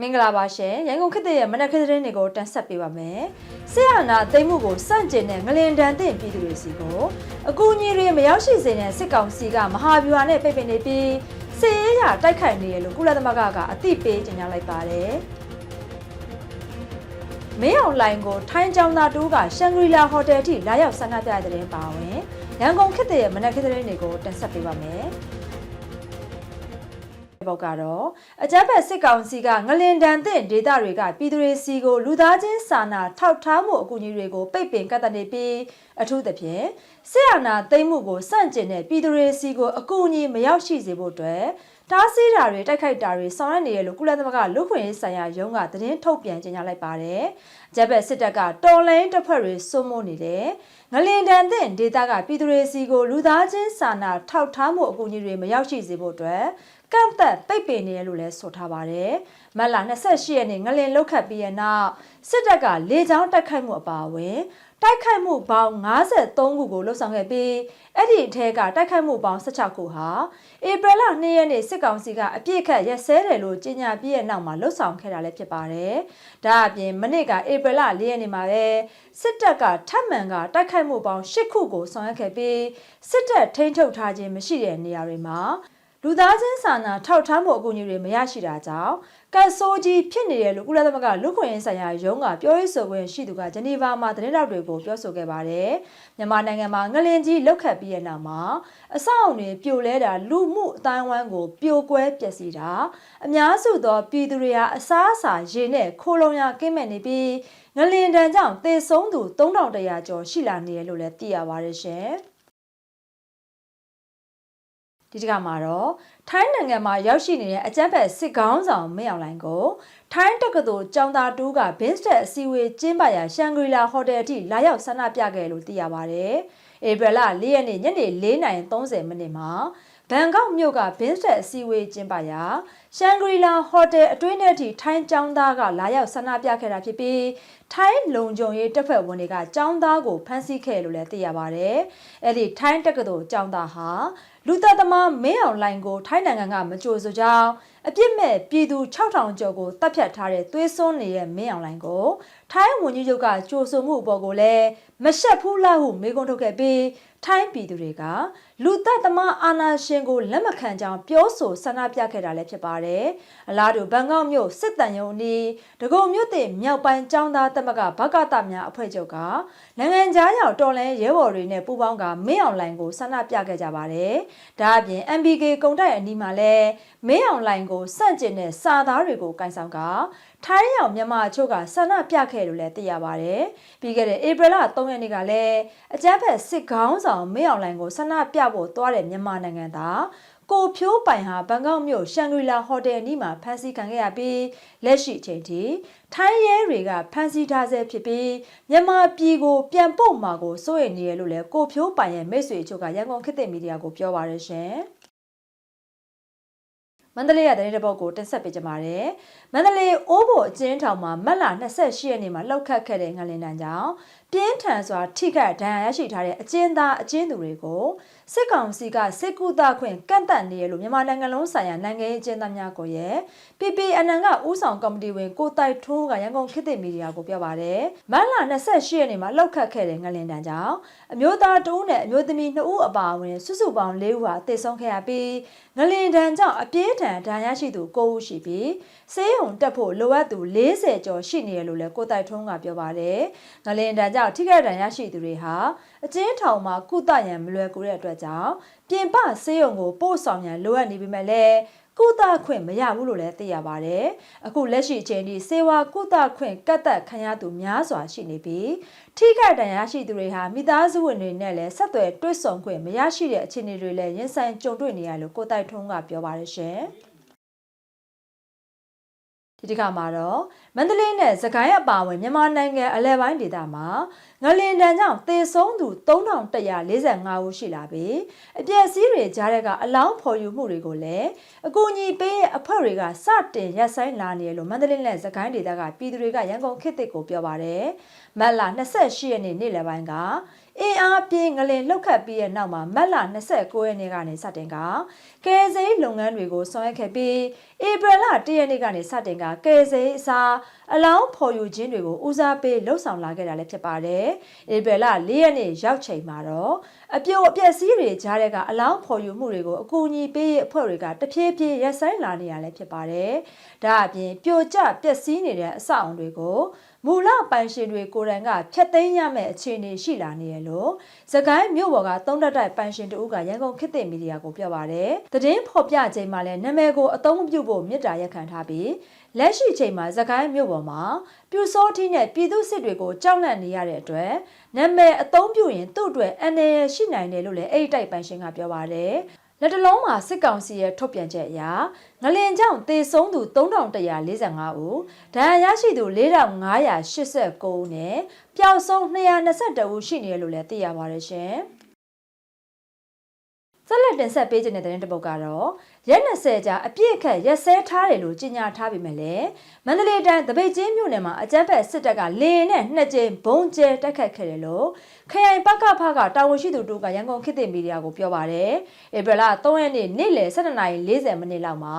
မင်္ဂလာပါရှင်ရန်ကုန်ခေတ်သစ်ရဲ့မနက်ခင်းသတင်းတွေကိုတင်ဆက်ပေးပါမယ်။ဆေးရနာသိမ်းမှုကိုစန့်ကျင်တဲ့ငလင်တန်တဲ့ပြည်သူတွေစီကိုအကူအညီတွေမရောက်ရှိစေတဲ့စစ်ကောင်စီကမဟာဗျူဟာနဲ့ပိတ်ပင်နေပြီးစစ်ရေးရာတိုက်ခိုက်နေရလို့ကုလသမဂ္ဂကအသိပေးကြေညာလိုက်ပါတယ်။မင်းအောင်လိုင်ကိုထိုင်းကျောင်းသားတူကရှန်ဂရီလာဟိုတယ်ထိလာရောက်ဆန္ဒပြတဲ့တဲ့တင်ပါဝင်ရန်ကုန်ခေတ်သစ်ရဲ့မနက်ခင်းသတင်းတွေကိုတင်ဆက်ပေးပါမယ်။ ဘောက်ကတော့အကြမ်းဖက်စစ်ကောင်စီကငလင်တန်တဲ့ဒေသတွေကပြည်သူတွေစီကိုလူသားချင်းစာနာထောက်ထားမှုအကူအညီတွေကိုပိတ်ပင်ကန့်သတ်နေပြီးအထူးသဖြင့်စစ်အာဏာသိမ်းမှုကိုစန့်ကျင်တဲ့ပြည်သူတွေစီကိုအကူအညီမရောက်ရှိစေဖို့အတွက်တားဆီးတာတွေတိုက်ခိုက်တာတွေဆောင်ရွက်နေရလို့ကုလသမဂ္ဂလူ့ခွင့်ရေးဆိုင်ရာရုံးကသတင်းထုတ်ပြန်ကြေညာလိုက်ပါတယ်။ဂျပက်စစ်တပ်ကတော်လိုင်းတပ်ဖွဲ့တွေစိုးမိုးနေတယ်။ငလင်တန်တဲ့ဒေသကပြည်သူတွေစီကိုလူသားချင်းစာနာထောက်ထားမှုအကူအညီတွေမရောက်ရှိစေဖို့အတွက် ကန့်သက်ပိတ်ပင်နေရလို့လည်းဆိုထားပါတယ်။မတ်လ28ရက်နေ့ငလင်လုတ်ခတ်ပြီးရနောက်စစ်တပ်ကလေကြောင်းတိုက်ခိုက်မှုအပါအဝင်တိုက်ခိုက်မှုပေါင်း53ခုကိုလှုပ်ဆောင်ခဲ့ပြီးအဲ့ဒီအထက်ကတိုက်ခိုက်မှုပေါင်း16ခုဟာဧပြီလ2ရက်နေ့စစ်ကောင်စီကအပြစ်ခတ်ရက်စဲတယ်လို့ကြေညာပြီးတဲ့နောက်မှာလှုပ်ဆောင်ခဲ့တာလည်းဖြစ်ပါတယ်။ဒါအပြင်မနေ့ကဧပြီလ4ရက်နေ့မှာပဲစစ်တပ်ကထပ်မံကတိုက်ခိုက်မှုပေါင်း10ခုကိုဆောင်ရွက်ခဲ့ပြီးစစ်တပ်ထိန်းချုပ်ထားခြင်းမရှိတဲ့နေရာတွေမှာ လူသားချင်းစာနာထောက်ထားမှုအကူအညီတွေမရရှိတာကြောင့်ကတ်ဆိုးကြီးဖြစ်နေတယ်လို့ကုလသမဂ္ဂလူ့ခွင့်ရေးဆိုင်ရာရုံးကပြောရေးဆိုခွင့်ရှိသူကဂျနီဗာမှာသတင်းတောက်တွေကိုပြောဆိုခဲ့ပါတယ်။မြန်မာနိုင်ငံမှာငလင်ကြီးလောက်ခတ်ပြီးတဲ့နောက်မှာအဆောက်အုံတွေပြိုလဲတာလူမှုအတိုင်းဝိုင်းကိုပြိုကွဲပျက်စီးတာအများစုသောပြည်သူတွေဟာအစားအစာရေနဲ့ခိုးလုံရကင်းမဲ့နေပြီးငလင်တန်ကြောင့်သေဆုံးသူ3100ကျော်ရှိလာနေတယ်လို့လည်းသိရပါတယ်ရှင်။ ဒီတကမှာတော့ထိုင်းနိုင်ငံမှာရောက်ရှိနေတဲ့အကြမ်းဖက်စစ်ကောင်းဆောင်မင်းအောင်လှိုင်ကိုထိုင်းတက္ကသိုလ်ကျောင်းသားတူးကဘင်းစတက်အစည်းအဝေးကျင်းပရာရှန်ဂရီလာဟိုတယ်အထိလာရောက်ဆန္ဒပြခဲ့လို့သိရပါတယ်။ဧပြီလ၄ရက်နေ့ညနေ4:30မိနစ်မှာဘန်ကောက်မြို့ကဘင်းစတက်အစည်းအဝေးကျင်းပရာ ရှန်ဂရီလာဟိုတယ်အတွင်းထဲထိထိုင်းကျောင်းသားကလာရောက်ဆန္ဒပြခဲ့တာဖြစ်ပြီးထိုင်းလုံခြုံရေးတပ်ဖွဲ့ဝင်တွေကကျောင်းသားကိုဖမ်းဆီးခဲ့လို့လည်းသိရပါတယ်။အဲ့ဒီထိုင်းတက္ကသိုလ်ကျောင်းသားဟာလူသက်သမားမင်းအောင်လိုင်ကိုထိုင်းနိုင်ငံကမကြိုဆိုကြောင်းအပြစ်မဲ့ပြည်သူ6000ကျော်ကိုတပ်ဖြတ်ထားတဲ့သွေးစွန်းနေတဲ့မင်းအောင်လိုင်ကိုထိုင်းဝန်ကြီးချုပ်ကကြိုဆိုမှုအပေါ်ကိုလည်းမရှက်ဘူးလားဟုမေးခွန်းထုတ်ခဲ့ပြီးထိုင်းပြည်သူတွေကလူသက်သမားအာနာရှင်ကိုလက်မခံကြောင်းပြောဆိုဆန္ဒပြခဲ့တာလည်းဖြစ်ပါတယ်။အလားတူဘန်ကောက်မြို့စစ်တမ်းရုံးအနီးဒဂုံမြို့တင်မြောက်ပိုင်းကျောင်းသားသမဂ္ဂဘကတများအဖွဲ့ချုပ်ကနိုင်ငံသားရောက်တော်လန်ရဲဘော်တွေနဲ့ပူးပေါင်းကမင်းအောင်လိုင်ကိုဆန္ဒပြခဲ့ကြပါတယ်။ဒါအပြင် MBK ကုံတိုက်အနီးမှာလည်းမင်းအောင်လိုင်ကိုစန့်ကျင်တဲ့စာသားတွေကိုကင်ဆောင်ကထိုင်းရောက်မြန်မာအချို့ကဆန္ဒပြခဲ့လို့လည်းသိရပါတယ်။ပြီးခဲ့တဲ့ဧပြီလ3ရက်နေ့ကလည်းအကြမ်းဖက်စစ်ခေါင်းဆောင်မင်းအောင်လိုင်ကိုဆန္ဒပြဖို့သွားတဲ့မြန်မာနိုင်ငံသား ကိုဖြိုးပိုင်ဟာဘန်ကောက်မြို့ရှန်ဂရီလာဟိုတယ်အနီးမှာဖမ်းဆီးခံခဲ့ရပြီးလက်ရှိအချိန်ထိထိုင်းရဲတွေကဖမ်းဆီးထားဆဲဖြစ်ပြီးမြန်မာပြည်ကိုပြန်ပို့မှာကိုစိုးရိမ်နေရလို့လည်းကိုဖြိုးပိုင်ရဲ့မိတ်ဆွေအချို့ကရန်ကုန်ခေတ်သစ်မီဒီယာကိုပြောပါရရှင်။မန္တလေးရတဲ့တဲ့ဘောက်ကိုတင်ဆက်ပေးကြပါမယ်။မန္တလေးအိုးဘိုအကျဉ်းထောင်မှာမတ်လ28ရက်နေ့မှာလှုပ်ခတ်ခဲ့တဲ့ငလင်တန်းကြောင့်ပြင်းထန်စွာထိခိုက်ဒဏ်ရာရရှိထားတဲ့အကျဉ်းသားအကျဉ်းသူတွေကို စစ်ကောင်စီကစစ်ကူတာခွင့်ကန့်သတ်နေရလို့မြန်မာနိုင်ငံလုံးဆိုင်ရာနိုင်ငံရေးအကျဉ်းသားများကိုရဲ့ PPNN ကဥဆောင်ကော်မတီဝင်ကိုတိုက်ထွန်းကရန်ကုန်ခေတ်သစ်မီဒီယာကိုပြောပါတယ်။မတ်လ28ရက်နေ့မှာလှုပ်ခတ်ခဲ့တဲ့ငလင်တန်းကြောင့်အမျိုးသားတဦးနဲ့အမျိုးသမီး2ဦးအပါအဝင်စုစုပေါင်း4ဦးဟာသေဆုံးခဲ့ရပြီးငလင်တန်းကြောင့်အပြင်းထန်ဒဏ်ရာရှိသူ9ဦးရှိပြီးဆေးရုံတက်ဖို့လိုအပ်သူ40ကျော်ရှိနေရလို့လည်းကိုတိုက်ထွန်းကပြောပါတယ်။ငလင်တန်းကြောင့်ထိခိုက်ဒဏ်ရာရှိသူတွေဟာအကျဉ်းထောင်မှာကုသရန်မလွယ်ကူတဲ့အတွက်ကြောင့်ပြင်ပဆေးရုံကိုပို့ဆောင်ရန်လိုအပ်နေပေမဲ့လည်းကုသခွင့်မရဘူးလို့လည်းသိရပါတယ်။အခုလက်ရှိအချိန်ထိစေဝါကုသခွင့်ကတ်သက်ခံရသူများစွာရှိနေပြီးထိခိုက်ဒဏ်ရာရှိသူတွေဟာမိသားစုဝင်တွေနဲ့လည်းဆက်သွယ်တွေ့ဆုံခွင့်မရရှိတဲ့အခြေအနေတွေလည်းရင်ဆိုင်ကြုံတွေ့နေရလို့ကိုတိုက်ထွန်းကပြောပါတယ်ရှင်။ ဒီတစ်ခါမှာတော့မန္တလေးနဲ့စကိုင်းအပါအဝင်မြန်မာနိုင်ငံအလဲပိုင်းဒေသမှာငလင်တန်ကြောင့်သေဆုံးသူ3145ဦးရှိလာပြီးအပျက်စီးတွေကြားတဲ့ကအလောင်းဖော်ယူမှုတွေကိုလည်းအကူအညီပေးတဲ့အဖွဲ့တွေကစတင်ရပ်ဆိုင်းလာနေရလို့မန္တလေးနဲ့စကိုင်းဒေသကပြည်သူတွေကရန်ကုန်ခေတ်သစ်ကိုပြောပါတယ်မတ်လ28ရက်နေ့နေ့လယ်ပိုင်းကဧအင်အားပြင်းငလင်လှုပ်ခတ်ပြီးတဲ့နောက်မှာမတ်လ29ရက်နေ့ကနေစတင်ကကယ်ဆယ်ရေးလုပ်ငန်းတွေကိုဆောင်ရွက်ခဲ့ပြီးဧပြီလ1ရက်နေ့ကနေစတင်ကကယ်ဆယ်ရေးအစားအလောင်းဖော်ယူခြင်းတွေကိုဦးစားပေးလှုပ်ဆောင်လာခဲ့တာလည်းဖြစ်ပါတယ်။ဧပြီလ4ရက်နေ့ရောက်ချိန်မှာတော့အပြိုအပျက်စီးတွေကြားတဲ့ကအလောင်းဖော်ယူမှုတွေကိုအကူအညီပေးရေးအဖွဲ့တွေကတဖြည်းဖြည်းရပ်ဆိုင်းလာနေရလည်းဖြစ်ပါတယ်။ဒါအပြင်ပြိုကျပျက်စီးနေတဲ့အဆောက်အုံတွေကို မူလပိုင်ရှင်တွေကိုယ်တိုင်ကဖျက်သိမ်းရမယ့်အခြေအနေရှိလာနေရလို့စကိုင်းမြို့ပေါ်ကသုံးတက်တိုက်ပိုင်ရှင်တူကရန်ကုန်ခေတ်သစ်မီဒီယာကိုပြောပါတယ်။သတင်းဖော်ပြချိန်မှာလည်းနာမည်ကိုအသုံးမပြုဖို့မြစ်တာရက်ခံထားပြီးလက်ရှိချိန်မှာစကိုင်းမြို့ပေါ်မှာပြူစောထီးနဲ့ပြည်သူစစ်တွေကိုကြောက်လန့်နေရတဲ့အတွက်နာမည်အသုံးပြုရင်သူ့အတွက်အနေရရှိနိုင်တယ်လို့လည်းအဲ့ဒီတိုက်ပိုင်ရှင်ကပြောပါတယ်။ လက်တလုံးမှာစစ်ကောင်စီရဲ့ထုတ်ပြန်ချက်အရငလင်ကြောင့်တေဆုံးသူ3145ဦးဒဏ်ရာရရှိသူ4589ဦးနဲ့ပျောက်ဆုံး222ဦးရှိနေတယ်လို့လည်းသိရပါတယ်ရှင်။ဆက်လက်တင်ဆက်ပေးခြင်းတဲ့တဲ့တစ်ပုတ်ကတော့ရက်20ကြာအပြည့်အခက်ရက်စဲထားတယ်လို့ကြေညာထားပေမဲ့လည်းမန္တလေးတိုင်းတပိတ်ချင်းမြို့နယ်မှာအကြမ်းဖက်စစ်တပ်ကလေရင်နဲ့နှစ်ကြိမ်ဘုံကျဲတက်ခတ်ခဲ့တယ်လို့ခရိုင်ပကဖကတာဝန်ရှိသူတို့ကရန်ကုန်ခေတ်သစ်မီဒီယာကိုပြောပါတယ်။ဧပြီလ3ရက်နေ့နေ့လယ်12:40မိနစ်လောက်မှာ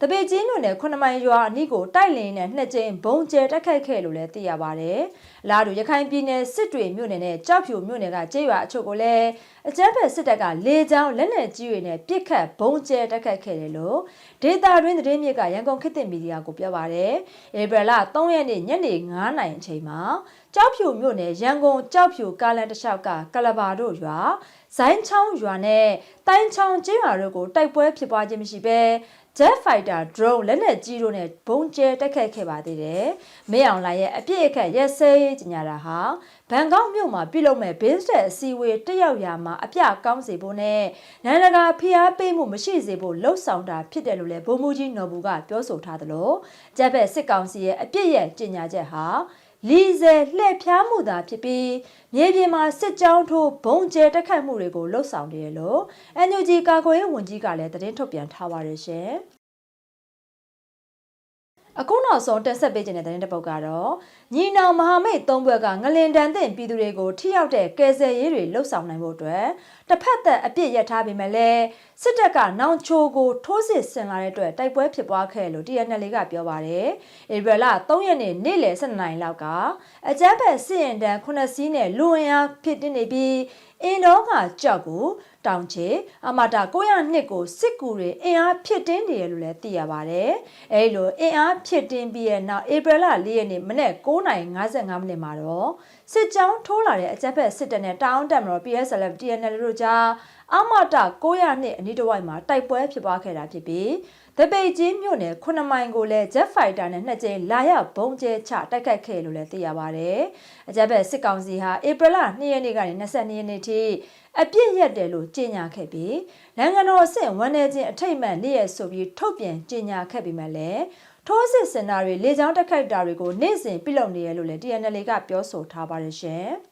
တပိတ်ချင်းမြို့နယ်9မိုင်ရွာအနီးကိုတိုက်လင်းနဲ့နှစ်ကြိမ်ဘုံကျဲတက်ခတ်ခဲ့လို့လည်းသိရပါတယ်။လာတူရခိုင်ပြည်နယ်စစ်တွေမြို့နယ်နဲ့ကြောက်ဖြူမြို့နယ်ကကျေးရွာအချို့ကိုလည်းအကြမ်းဖက်စစ်တပ်ကလေကြောင်းလက်နက်ကြီးတွေနဲ့ပစ်ခတ်ဘုံကျဲတက်ခတ်ခဲ့တယ်လို့ဒေတာတွင်းသတင်းမြစ်ကရန်ကုန်ခေတ်သစ်မီဒီယာကိုပြောပါတယ်။ဧပြီလ3ရက်နေ့ညနေ9:00နာရီအချိန်မှာကြောက်ဖြူမြို့နယ်ရန်ကုန်ကြောက်ဖြူကားလန်တစ်လျှောက်ကကလဘာတို့ရွာ ဇိုင်းချောင်းရွာနဲ့တိုင်းချောင်းကျေးရွာတို့ကိုတိုက်ပွဲဖြစ်ပွားခြင်းမရှိဘဲ Jet Fighter drone လက်နက်ကြီးတို့နဲ့ဘုံကျဲတိုက်ခိုက်ခဲ့ပါသေးတယ်။မင်းအောင်လှိုင်ရဲ့အပြစ်အခက်ရက်စဲရေးကြီးညာတာဟာဘန်ကောက်မြို့မှာပြုလုပ်မဲ့ business အစည်းအဝေးတက်ရောက်ရာမှာအပြကောင်းစေဖို့နဲ့နိုင်ငံတကာဖိအားပေးမှုမရှိစေဖို့လှုံ့ဆော်တာဖြစ်တယ်လို့လည်းဗိုလ်မှူးကြီးနော်ဘူးကပြောဆိုထားသလိုဂျက်ဘက်စစ်ကောင်စီရဲ့အပြစ်ရဲ့ကြီးညာချက်ဟာ လီဇယ်လှည့်ဖျားမှုသာဖြစ်ပြီးမြေပြင်မှာစစ်ကြောင်းထိုးဘုံကျဲတက်ခတ်မှုတွေကိုလှုပ်ဆောင်နေတယ်လို့ NUG ကာကွယ်ရေးဝန်ကြီးကလည်းသတင်းထုတ်ပြန်ထားပါတယ်ရှင်။အခုနောက်ဆုံးတက်ဆက်ပေးခြင်းတဲ့တဲ့တစ်ပုတ်ကတော့ညီနောင်မဟာမိတ်သုံးဘွဲ့ကငလင်တန်တဲ့ပြည်သူတွေကိုထိရောက်တဲ့ကယ်ဆယ်ရေးတွေလှုပ်ဆောင်နိုင်ဖို့အတွက်တစ်ဖက်သက်အပြစ်ရထားပေမဲ့လည်း စစ်တပ်ကနောင်ချိုကိုထိုးစစ်ဆင်လာတဲ့အတွက်တိုက်ပွဲဖြစ်ပွားခဲ့လို့ TNL ကပြောပါတယ်။ဧပြီလ3ရက်နေ့နေ့လယ်12နာရီလောက်ကအကြမ်းဖက်စစ်ရင်တန်း9စီးနဲ့လူဝင်အားဖြစ်တင်နေပြီးအင်ဒေါကကြောက်ကိုတောင်ချေအမတာ902ကိုစစ်ကူတွေအင်အားဖြစ်တင်းနေရလို့လည်းသိရပါတယ်။အဲဒီလိုအင်အားဖြစ်တင်းပြီးရဲ့နောက်ဧပြီလ4ရက်နေ့မနေ့9:55မိနစ်မှာတော့စစ်ကြောင်းထိုးလာတဲ့အကြမ်းဖက်စစ်တပ်နဲ့တောင်းတက်မတော် PSLF TNL တို့ကြားအမတာ902အနီးတစ်ဝိုက်မှာတိုက်ပွဲဖြစ်ပွားခဲ့တာဖြစ်ပြီးတပိတ်ကြီးမြို့နယ်9မိုင်ကိုလည်း Jet Fighter နဲ့နှစ်ကြိမ်လာရောက်ဘုံကျဲချတိုက်ခတ်ခဲ့လို့လည်းသိရပါတယ်။အကြမ်းဖက်စစ်ကောင်စီဟာဧပြီလ2ရက်နေ့ကနေ22ရက်နေ့ထိအပြစ်ရက်တယ်လို့ကြေညာခဲ့ပြီးနိုင်ငံတော်အဆင့်ဝန်내ချင်းအထိတ်မှန်နေ့ရက်ဆိုပြီးထုတ်ပြန်ကြေညာခဲ့ပြီးမှလည်းထိုးစစ်စင်တာတွေလေကြောင်းတက်ခိုက်တာတွေကိုနေ့စဉ်ပြုလုပ်နေရလို့လည်း TNL ကပြောဆိုထားပါတယ်ရှင်